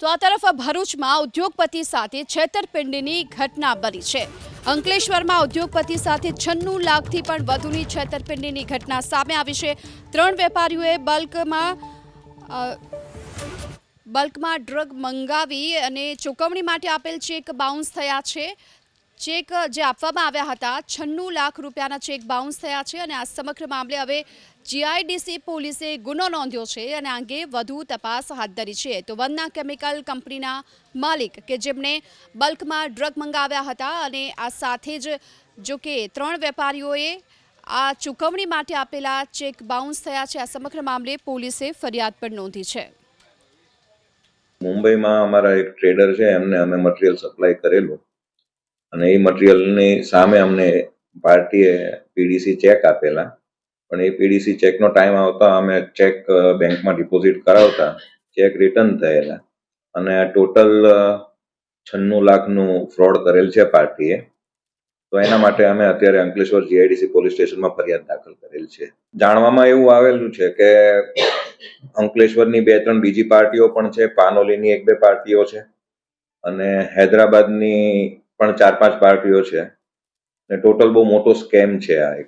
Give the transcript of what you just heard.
તો આ તરફ ભરૂચમાં ઉદ્યોગપતિ સાથે છેતરપિંડીની ઘટના બની છે. અંકલેશ્વરમાં ઉદ્યોગપતિ સાથે છન્નું લાખથી પણ વધુની છેતરપિંડીની ઘટના સામે આવી છે. ત્રણ વેપારીઓએ બલ્કમાં બલ્કમાં ડ્રગ મંગાવી અને ચૂકવણી માટે આપેલ ચેક બાઉન્સ થયા છે. ચેક, જે આપવામાં આવ્યા હતા, છન્નું લાખ રૂપિયાના ચેક બાઉન્સ થયા છે અને આ સમગ્ર મામલે હવે જીઆઈડીસી પોલીસે ગુનો નોંધ્યો છે અને આ અંગે વધુ તપાસ હાથ ધરી છે. તો વનના કેમિકલ કંપનીના માલિક કે જેમણે બલ્કમાં ડ્રગ મંગાવ્યા હતા અને આ સાથે જ જો કે ત્રણ વેપારીઓએ આ ચૂકવણી માટે આપેલા ચેક બાઉન્સ થયા છે. આ સમગ્ર મામલે પોલીસે ફરિયાદ પણ નોંધી છે. મુંબઈમાં અમારા એક ટ્રેડર છે, એમને અમે મટીરિયલ સપ્લાય કરેલું. અને એ મટીરિયલની સામે અમને પાર્ટીએ પીડીસી ચેક આપેલા. પણ એ પીડીસી ચેકનો ટાઈમ આવતા અમે ચેક બેંકમાં ડિપોઝિટ કરાવતા ચેક રિટર્ન થયેલા. અને ટોટલ છન્નું લાખનું ફ્રોડ કરેલ છે પાર્ટીએ. તો એના માટે અમે અત્યારે અંકલેશ્વર જીઆઈડીસી પોલીસ સ્ટેશનમાં ફરિયાદ દાખલ કરેલ છે. જાણવામાં એવું આવેલું છે કે અંકલેશ્વરની બે ત્રણ બીજી પાર્ટીઓ પણ છે, પાનોલીની એક બે પાર્ટીઓ છે અને હૈદરાબાદની પણ ચાર પાંચ પાર્ટીઓ છે. ને ટોટલ બહુ મોટો સ્કેમ છે આ એક.